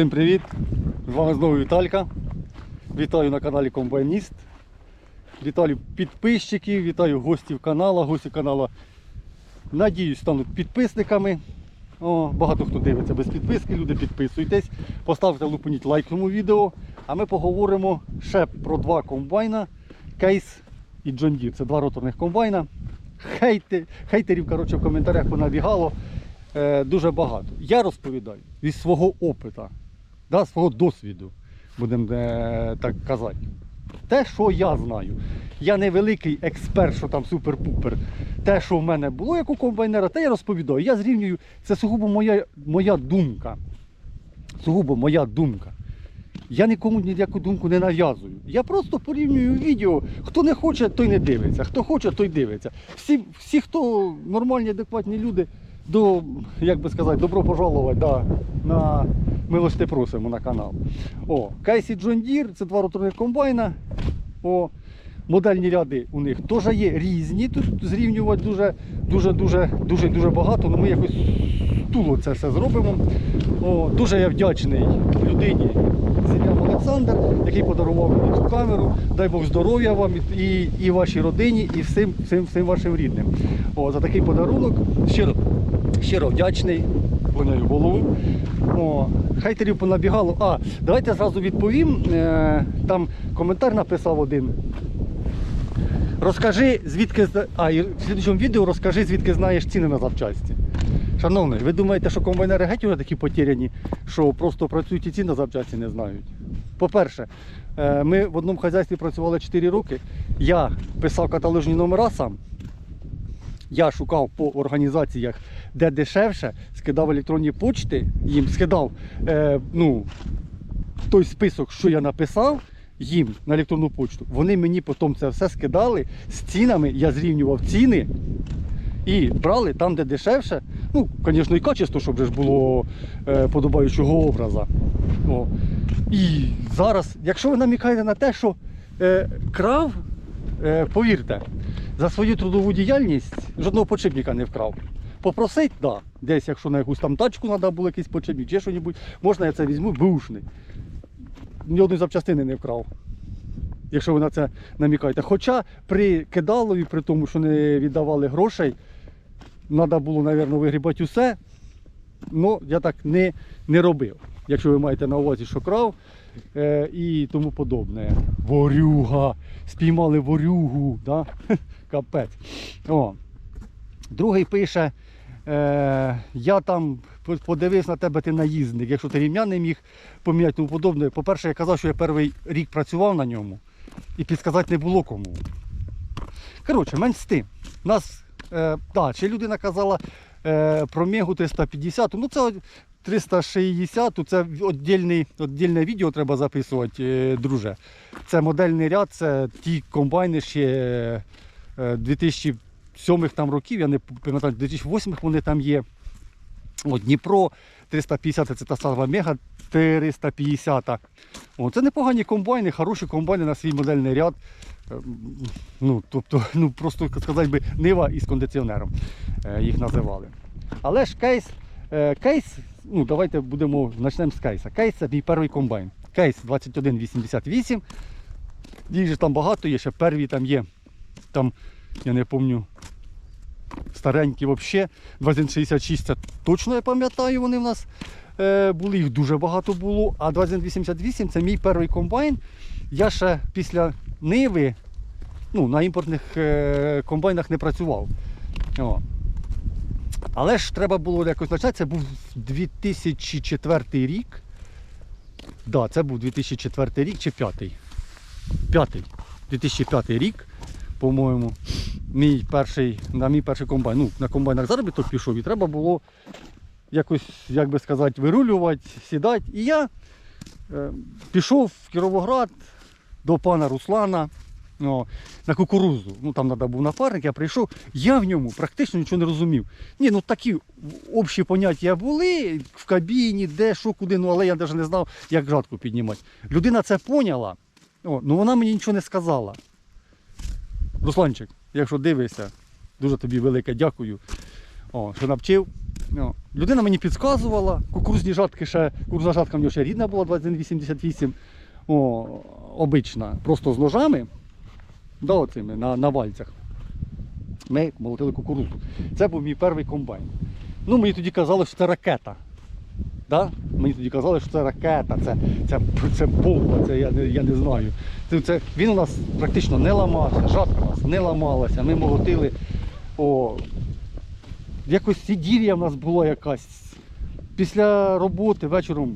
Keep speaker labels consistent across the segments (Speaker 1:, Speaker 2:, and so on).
Speaker 1: Всім привіт! З вами знову Віталька. Вітаю на каналі Комбайніст. Вітаю підписчиків, вітаю гостів каналу, гості каналу. Надіюсь, стануть підписниками. О, багато хто дивиться без підписки, люди підписуйтесь, поставте лупаніть лайк цьому відео. А ми поговоримо ще про два комбайна. Кейс і John Deere. Це два роторних комбайна. Хейти, хейтерів коротше, в коментарях понабігало е, дуже багато. Я розповідаю від свого опиту, да, свого досвіду, будемо е, так казати. Те, що я знаю. Я не великий експерт, що там супер-пупер. Те, що в мене було як у комбайнера, те я розповідаю. Я зрівнюю, це сугубо моя, моя думка. Сугубо моя думка. Я нікому ніяку думку не нав'язую. Я просто порівнюю відео. Хто не хоче, той не дивиться. Хто хоче, той дивиться. Всі, всі хто нормальні, адекватні люди, до, як би сказати, добро пожаловать да, на милости просимо на канал. О, Кайсі Джон Дір, це два роторних комбайна. О, модельні ряди у них теж є різні. Тут зрівнювати дуже, дуже, дуже, дуже, багато. але ми якось туло це все зробимо. О, дуже я вдячний людині з Олександр, який подарував мені цю камеру. Дай Бог здоров'я вам і, і вашій родині, і всім, всім, всім вашим рідним. О, за такий подарунок. Щиро, щиро вдячний. Клоняю голову. О, хейтерів понабігало. А, давайте зразу відповім. Е, там коментар написав один. Розкажи, звідки а, і в слідчому відео розкажи, звідки знаєш ціни на запчасті. Шановний, ви думаєте, що комбайнери геть вже такі потеряні, що просто працюють і ціни на запчасті не знають? По-перше, е, ми в одному хазяйстві працювали 4 роки. Я писав каталожні номера сам. Я шукав по організаціях, де дешевше, скидав електронні почти, їм скидав е, ну, той список, що я написав їм на електронну почту. Вони мені потім це все скидали з цінами, я зрівнював ціни і брали там, де дешевше. Ну, звісно, і качество, щоб ж було е, подобаючого образа. О. І зараз, якщо ви намікаєте на те, що е, крав, е, повірте, за свою трудову діяльність жодного подшипника не вкрав. Попросить, да, десь, якщо на якусь там тачку треба було якийсь подшипник, чи що можна я це візьму, бушний. Ні одної запчастини не вкрав. Якщо ви на це намікаєте. Хоча при кидалові, при тому, що не віддавали грошей, треба було, мабуть, вигрібати усе. Ну, я так не, не робив. Якщо ви маєте на увазі, що крав е, і тому подобне. Ворюга. Спіймали ворюгу. Да? Капець. О. Другий пише. Е, я там подивився на тебе, ти наїзник. Якщо ти рівня не міг поміняти тому подобне. По-перше, я казав, що я перший рік працював на ньому і підказати не було кому. Коротше, менш з тим. Нас, е, да, ще людина казала е, про Мегу 350, ну це 360, це віддільне відео треба записувати, е, друже. Це модельний ряд, це ті комбайни ще е, 2007 там років, я не пам'ятаю, 2008 вони там є. О, Дніпро 350 це та сама Мега 350. О, це непогані комбайни, хороші комбайни на свій модельний ряд. Ем, Ну, тобто, ну просто сказати би, нива із кондиціонером е, їх називали. Але ж кейс, е, кейс, ну давайте будемо почнемо з кейса. Кейс це мій перший комбайн. Кейс 2188. Їх же там багато є, ще перві там є. Там, я не пам'ятаю, старенькі взагалі. 2166 це точно я пам'ятаю, вони в нас е, були, їх дуже багато було. А 2188 це мій перший комбайн. Я ще після Ниви ну, на імпортних е, комбайнах не працював. О. Але ж треба було якось почати. Це був 2004 рік. Да, це був 2004 рік чи 5? П'ятий. 2005 рік, по-моєму, мій перший, на мій перший комбайн. Ну, на комбайнах заробіток пішов і треба було якось, як би сказати, вирулювати, сідати. І я е, пішов в Кіровоград до пана Руслана о, на кукурузу. Ну там треба був напарник, я прийшов. Я в ньому практично нічого не розумів. Ні, ну такі общі поняття були в кабіні, де, що, куди, ну але я навіть не знав, як жатку піднімати. Людина це поняла, о, ну вона мені нічого не сказала. Русланчик, якщо дивишся, дуже тобі велике дякую, о, що навчив. Ну, людина мені підказувала, кукурузні жатки ще, кукурузна жатка в нього ще рідна була 2188. О, обична, просто з ножами, да, оцими, на, на вальцях. Ми молотили кукурузу. Це був мій перший комбайн. Ну, мені тоді казали, що це ракета. Да? Мені тоді казали, що це ракета, це, це, це бомба, це я я не знаю. Це, це, він у нас практично не ламався, жатка у нас не ламалася. Ми молотили. О, якось сидір'я в нас було якась. Після роботи вечором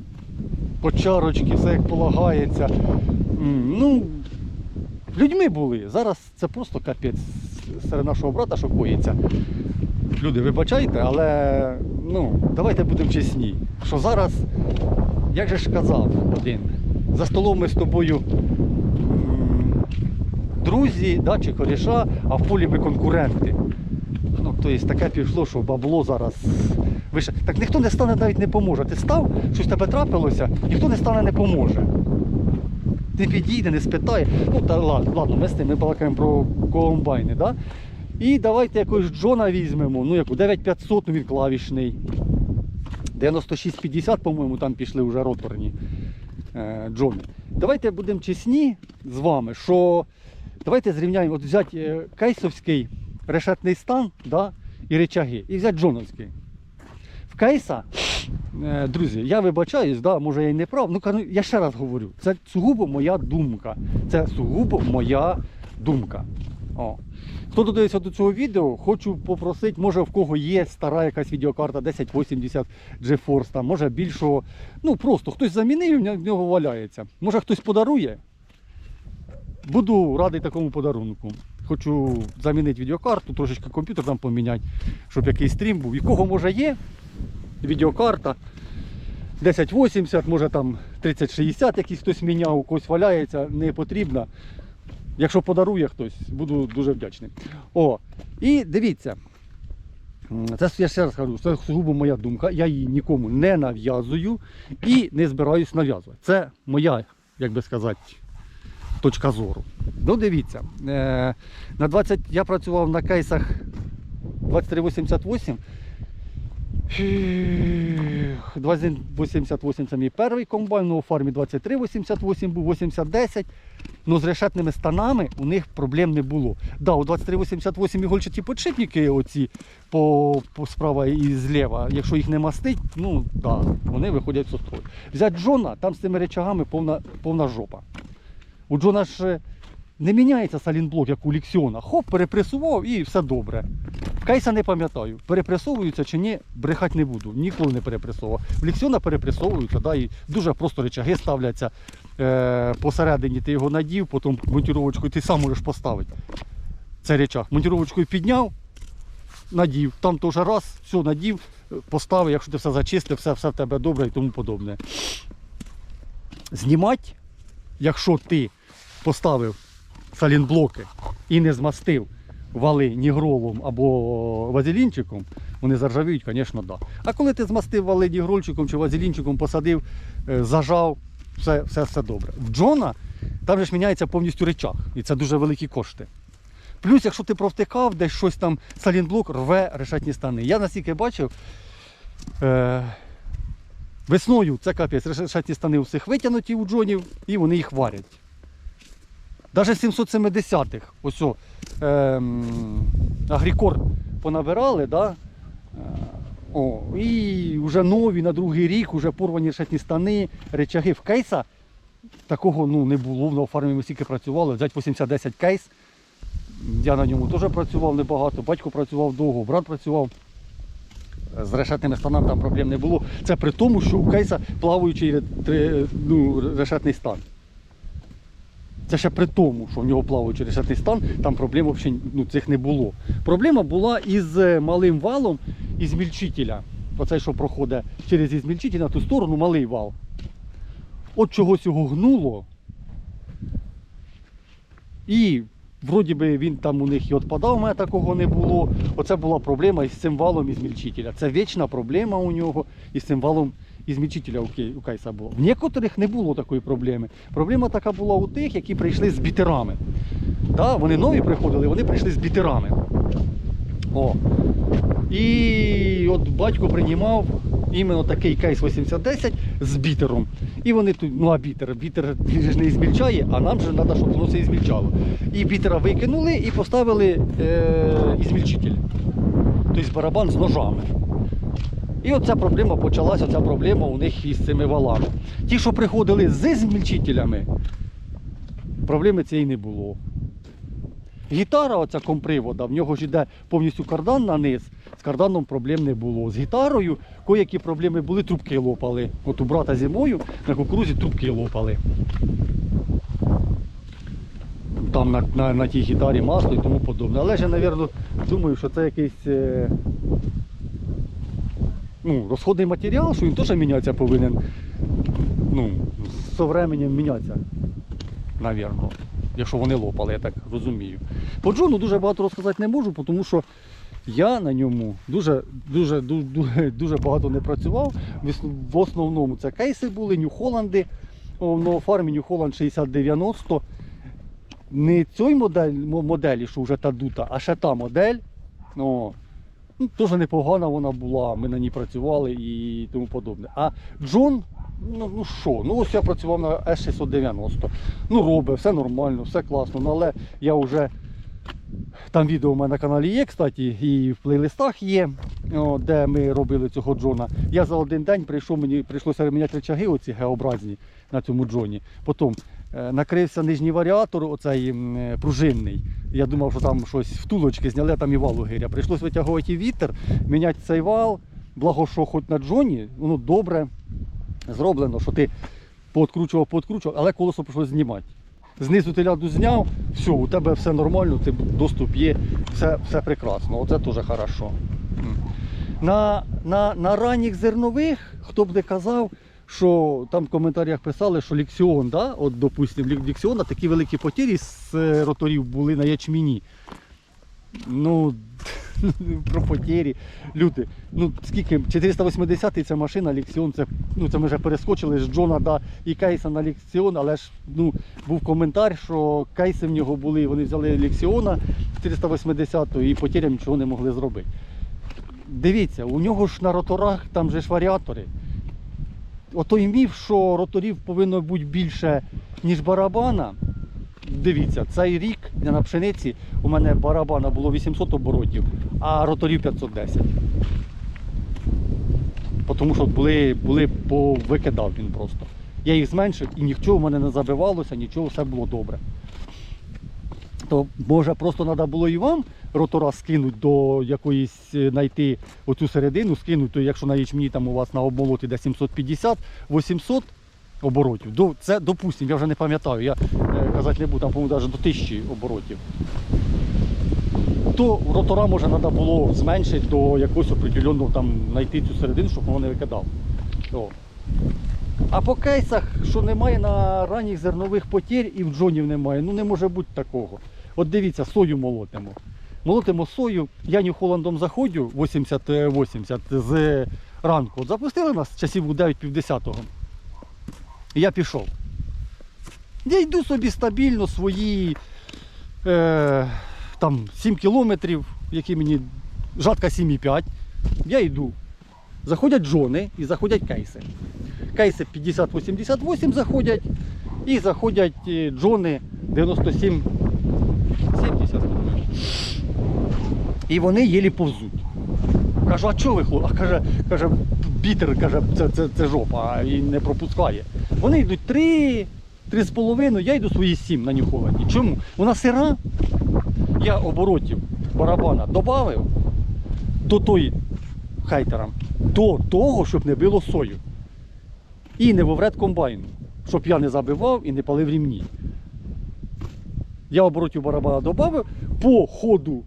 Speaker 1: по чарочки, все як полагається. Ну, людьми були. Зараз це просто капець серед нашого брата, що коїться. Люди, вибачайте, але ну, давайте будемо чесні. Що зараз, як же ж казав один, за столом ми з тобою друзі да, чи коріша, а в полі ми конкуренти. Ну, тобто таке пішло, що бабло зараз вище. Так ніхто не стане навіть не поможе. Ти став, щось тебе трапилося, ніхто не стане не поможе. Не підійде, не спитає. Ну, та ладно, ладно, ми з тим ми балакаємо про комбайни, да? І давайте якогось Джона візьмемо, ну яку 9500, ну він клавішний. 9650, по-моєму, там пішли вже роторні е, Джони. Давайте будемо чесні з вами, що давайте зрівняємо, от взяти е, кейсовський решетний стан да, і речаги, і взяти Джоновський. В кейса, е, друзі, я вибачаюсь, да, може я й не прав. Ну, я ще раз говорю, це сугубо моя думка. Це сугубо моя думка. О. Хто додивився до цього відео, хочу попросити, може в кого є стара якась відеокарта 1080 GeForce, там, може більшого. Ну просто хтось замінив, в нього валяється. Може хтось подарує. Буду радий такому подарунку. Хочу замінити відеокарту, трошечки комп'ютер там поміняти, щоб якийсь стрім був. І кого може є відеокарта 1080, може там 3060 якийсь хтось міняв, когось валяється, не потрібна. Якщо подарує хтось, буду дуже вдячний. О, і дивіться. Це я ще раз кажу, це сугубо моя думка. Я її нікому не нав'язую і не збираюсь нав'язувати. Це моя, як би сказати, точка зору. Ну, дивіться, е, на 20 я працював на кейсах 2388. Фіх, 2088 це мій перший комбайн, ну, у фармі 2388 був 8010. Ну, з решетними станами у них проблем не було. Да, у 2388 ігольчаті подшипники оці по, по справа і зліва, якщо їх не мастить, ну да, вони виходять з строю. Взять Джона, там з цими речагами повна, повна жопа. У Джона ж е, не міняється салінблок, як у Ліксіона. Хоп, перепресував і все добре. Кейса не пам'ятаю, перепресовуються чи ні, брехати не буду. Ніколи не перепресовував. В Ліксіона перепресовуються, да, і дуже просто речаги ставляться е, посередині, ти його надів, потім монтіровочкою ти сам можеш поставити. Це речах. Монтіровочкою підняв, надів. Там теж раз, все надів, поставив, якщо ти все зачистив, все, все в тебе добре і тому подобне. Знімати, якщо ти поставив салінблоки і не змастив вали нігролом або вазелінчиком, вони заржавіють, звісно, да. А коли ти змастив вали нігрольчиком чи вазелінчиком, посадив, е, зажав, все, все, все добре. В Джона там же ж міняється повністю речах, і це дуже великі кошти. Плюс, якщо ти провтикав, десь щось там салінблок рве решетні стани. Я настільки бачив. Е, Весною це капець, решетні стани у всіх витягнуті у джонів і вони їх варять. Навіть 770-х, ось ем, агрікор понабирали, да? Е, О, і вже нові на другий рік, вже порвані решетні стани, речаги в кейса. Такого ну, не було, на фармі ми стільки працювали. Взять 8010 кейс. Я на ньому теж працював небагато, батько працював довго, брат працював. З решетними станами там проблем не було. Це при тому, що у кейса плаваючий ну, решетний стан. Це ще при тому, що в нього плаваючий решетний стан, там проблем взагалі ну, цих не було. Проблема була із е, малим валом із мільчителя. Оцей, що проходить через ізмільчителя на ту сторону, малий вал. От чогось його гнуло. І вроді би він там у них і відпадав, у мене такого не було. Оце була проблема із цим валом ізмільчителя. Це вічна проблема у нього із цим валом ізмільчителя у, Кей- у Кайса була. В некоторих не було такої проблеми. Проблема така була у тих, які прийшли з бітерами. Да, вони нові приходили, вони прийшли з бітерами. О. І от батько приймав іменно такий кейс 8010 з бітером. І вони тут, ну а бітер, бітер ж не ізмільчає, а нам же треба, щоб воно це ізмільчало. І бітера викинули і поставили е, ізмільчитель. Тобто барабан з ножами. І оця проблема почалася, ця проблема у них із цими валами. Ті, що приходили з змільчителями, проблеми цієї не було. Гітара, оця компривода, в нього ж йде повністю кардан на низ. З карданом проблем не було. З гітарою коякі проблеми були, трубки лопали. От у брата зимою на кукурузі трубки лопали. Там на, на, на тій гітарі масло і тому подобне. Але ж я, мабуть, думаю, що це якийсь е, ну, розходний матеріал, що він теж мінятися повинен. Ну, з временем мінятися, навірно. Якщо вони лопали, я так розумію. По Джону дуже багато розказати не можу, тому що я на ньому дуже, дуже, дуже, дуже багато не працював. В основному це кейси були, Нью-Холланди. О, В новофармі Нью-Холланд 6090. Не цієї модель, моделі, що вже та дута, а ще та модель. О, ну, теж непогана вона була, ми на ній працювали і тому подобне. А Джон, ну ну що, ну ось я працював на S690. Ну робить, все нормально, все класно. Ну, але я вже там відео у мене на каналі є, кстати, і в плейлистах є, де ми робили цього Джона. Я за один день прийшов, мені прийшлося міняти речаги, оці геобразні на цьому Джоні. Потім накрився нижній варіатор, оцей е, пружинний. Я думав, що там щось втулочки зняли, а там і вал гиря. Прийшлось витягувати вітер, міняти цей вал. Благо, що хоч на Джоні, воно добре зроблено, що ти пооткручував, пооткручував, але колесо прийшлось знімати. Знизу ти ляду зняв, все, у тебе все нормально, ти доступ є, все, все прекрасно. Оце теж. М. На, на, на ранніх зернових, хто б не казав, що там в коментарях писали, що ліксіон, да? от, допустим, лік- ліксіона такі великі потірі з е, роторів були на ячміні. Ну, про потері. Люди, ну скільки, 480-й це машина, Лексіон, це, ну, це ми вже перескочили з Джона да, і Кейса на Лексіон, але ж ну, був коментар, що кейси в нього були, вони взяли Лексіона 480-го і потірям нічого не могли зробити. Дивіться, у нього ж на роторах там же ж варіатори. Отой міф, що роторів повинно бути більше, ніж барабана. Дивіться, цей рік на пшениці у мене барабана було 800 оборотів, а роторів 510. Тому що були, були повикидав він просто. Я їх зменшив і нічого в мене не забивалося, нічого, все було добре. То може просто треба було і вам ротора скинути до якоїсь, е, знайти оцю середину, скинути, якщо на ячмені там у вас на обмолоті де 750, 800 оборотів. До, це, допустимо, я вже не пам'ятаю, я е, казати не буду, там, по-моєму, навіть до 1000 оборотів. То ротора може треба було зменшити до якогось определеного там знайти цю середину, щоб воно не викидав. О. А по кейсах, що немає на ранніх зернових потір і в джонів немає, ну не може бути такого. От дивіться, сою молотимо. Молотимо сою, я Нью-Холландом заходжу 80-80 з ранку. От запустили нас часів у 9-10. Я пішов. Я йду собі стабільно свої е, там 7 кілометрів, які мені жатка 7,5. Я йду. Заходять джони і заходять кейси. Кейси 50-88 заходять і заходять е, джони 97 70. І вони єлі повзуть. Кажу, а чого ви хлопці? А каже, каже, бітер, каже, це, це, це жопа і не пропускає. Вони йдуть три, три з половиною, я йду свої сім на Нью-Холланді. Чому? Вона сира, я оборотів барабана додав до той хайтерам, до того, щоб не било сою. І не вовред комбайну, щоб я не забивав і не палив рівні. Я оборотів барабана додав по ходу,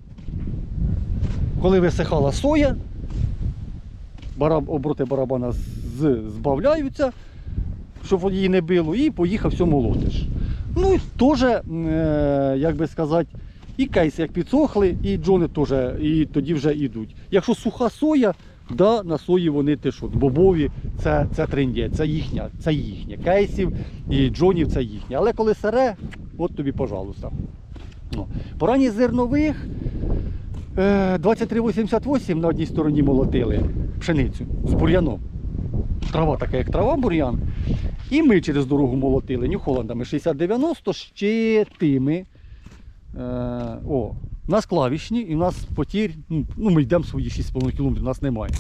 Speaker 1: коли висихала соя, бараб, обороти барабана з, збавляються, щоб її не било, і поїхав все молотиш. Ну і теж, е, як би сказати, і кейси як підсохли, і джони теж і тоді вже йдуть. Якщо суха соя, да, на сої вони що, бобові, це, це трендє, це їхня, це їхнє. Кейсів і джонів це їхнє. Але коли сире, от тобі, пожалуйста. Ну, По ранніх зернових Е, 2388 на одній стороні молотили пшеницю з бур'яном. Трава така, як трава, бур'ян. І ми через дорогу молотили Нью-Холландами 60-90 ще тими. Е, о, у нас клавішні і у нас потір, ну, ну ми йдемо свої 6,5 км, у нас немає.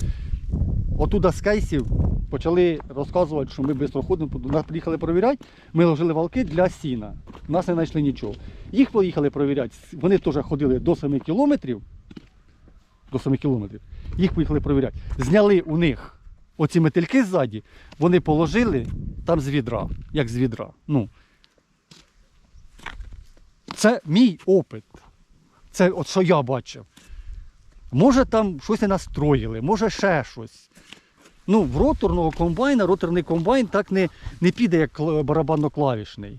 Speaker 1: Отуда з кейсів почали розказувати, що ми швидко ходимо, нас приїхали перевіряти, ми ложили валки для сіна. Нас не знайшли нічого. Їх поїхали перевіряти, вони теж ходили до 7 кілометрів. До 7 кілометрів. Їх поїхали перевіряти. Зняли у них оці метельки ззаді, вони положили там з відра, як з відра. Ну. Це мій опит. Це от що я бачив. Може там щось не настроїли, може ще щось. Ну, в роторного комбайна, роторний комбайн так не, не піде, як кла- барабанно-клавішний.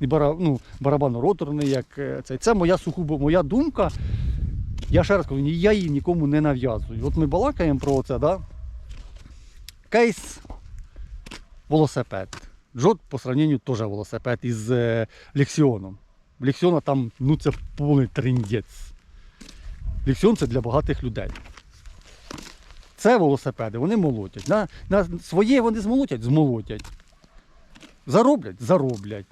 Speaker 1: І бара, ну, барабанно-роторний, як е, цей. Це моя сухубо, моя думка. Я ще раз кажу, я її нікому не нав'язую. От ми балакаємо про це, да? Кейс велосипед. Джот по сравненню теж велосипед із е, Лексіоном. Лексіона там, ну це повний трендець. Лексіон це для багатих людей. Це велосипеди, вони молотять. На, на своє вони змолотять, змолотять. Зароблять, зароблять.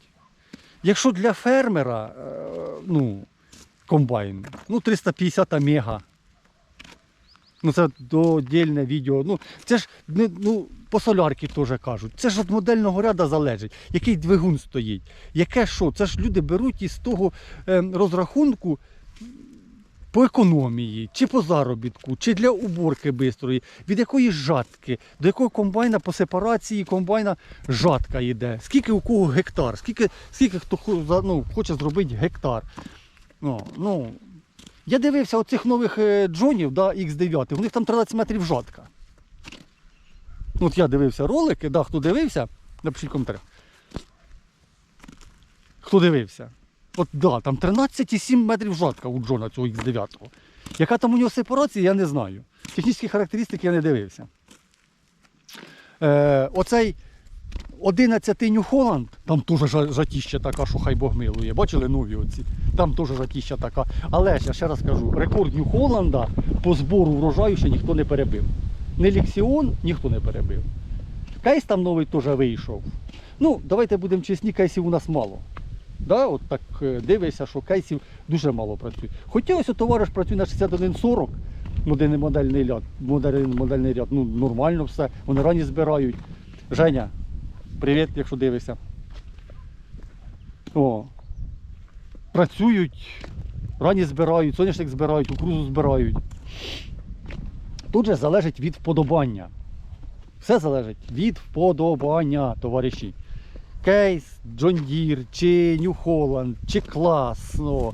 Speaker 1: Якщо для фермера, е, ну, комбайн, ну 350 омега. Ну це додільне відео. Ну, це ж ну, по солярки теж кажуть. Це ж від модельного ряду залежить, який двигун стоїть, яке що. Це ж люди беруть із того е, розрахунку по економії, чи по заробітку, чи для уборки бистрої, від якої жатки, до якого комбайна по сепарації комбайна жатка йде. Скільки у кого гектар, скільки, скільки хто ну, хоче зробити гектар. Ну, ну, я дивився оцих нових е, джонів, да, X9, у них там 13 метрів жатка. От я дивився ролики, да, хто дивився, напишіть в коментарях. Хто дивився? От да, там 13,7 метрів жатка у Джона цього X9. Яка там у нього сепарація, я не знаю. Технічні характеристики я не дивився. Е, оцей 11 New Holland, там теж жа- жатіща така, що хай Бог милує. Бачили нові оці? Там теж жатіща така. Але я ще раз кажу, рекорд New Holland по збору врожаю ще ніхто не перебив. Не Лексіон ніхто не перебив. Кейс там новий теж вийшов. Ну, давайте будемо чесні, кейсів у нас мало. Да, от так е, дивишся, що кейсів дуже мало працює. Хоча ось товариш працює на 6140, модельний модельний ряд, модельний, модельний ряд, ну нормально все, вони рані збирають. Женя, привіт, якщо дивишся. О, працюють, рані збирають, соняшник збирають, кукурузу збирають. Тут же залежить від вподобання. Все залежить від вподобання, товариші. Кейс, Джон Дір, чи Нью Холланд, чи клас. Ну,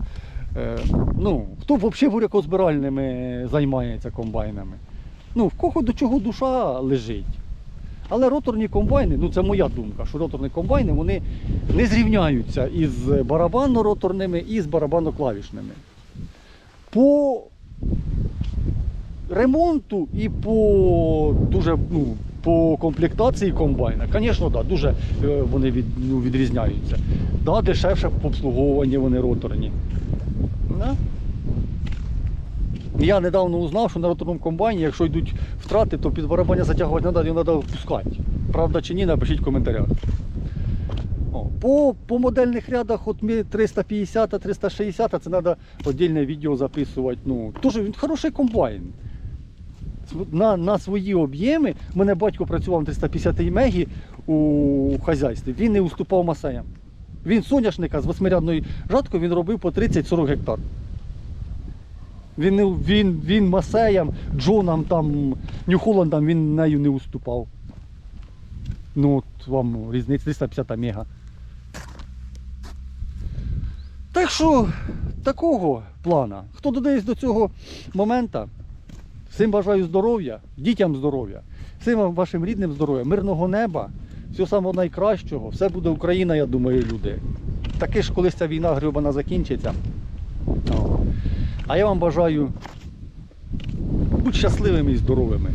Speaker 1: е, ну, хто взагалі бурякозбиральними займається комбайнами? Ну, в кого до чого душа лежить. Але роторні комбайни, ну це моя думка, що роторні комбайни вони не зрівняються із барабанно-роторними і з барабанно-клавішними. По ремонту і по дуже ну, по комплектації комбайна, звісно, да, дуже е, вони від, ну, відрізняються. Да, дешевше по обслуговуванню вони роторні. Да? Я недавно узнав, що на роторному комбайні, якщо йдуть втрати, то під барабаня затягувати не треба, його треба впускати. Правда чи ні, напишіть в коментарях. По, по модельних рядах от ми 350 360 це треба віддільне відео записувати. Ну, Тоже він хороший комбайн. На, на свої об'єми, у мене батько працював на 350 мегі у хазяйстві, він не уступав масеям. Він соняшника з восьмирядною жаткою він робив по 30-40 гектар. Він, він, він масеям, Джонам, там, Нью-Холландам він нею не уступав. Ну, от вам різниця 350 мега. Так що, такого плана. Хто додається до цього моменту, всім бажаю здоров'я, дітям здоров'я, всім вашим рідним здоров'я, мирного неба, всього самого найкращого. Все буде Україна, я думаю, люди. Таки ж колись ця війна грибана закінчиться. А я вам бажаю бути щасливими і здоровими.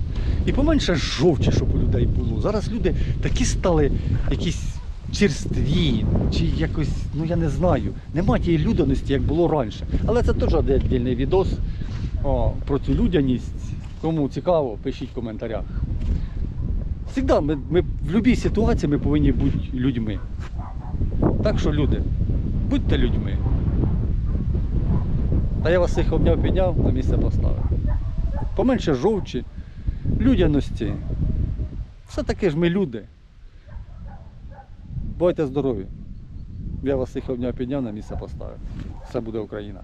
Speaker 1: І поменше жовчі, щоб у людей було. Зараз люди такі стали якісь черстві, чи якось, ну я не знаю. Нема тієї людяності, як було раніше. Але це теж віддільний відос о, про цю людяність. Кому цікаво, пишіть в коментарях. Всегда ми, ми в будь-якій ситуації ми повинні бути людьми. Так що, люди, будьте людьми. Та я вас всіх обняв, підняв, на місце поставив. Поменше жовчі, людяності. Все таки ж ми люди. Будьте здорові. Я вас всіх обняв, підняв, на місце поставив. Все буде Україна.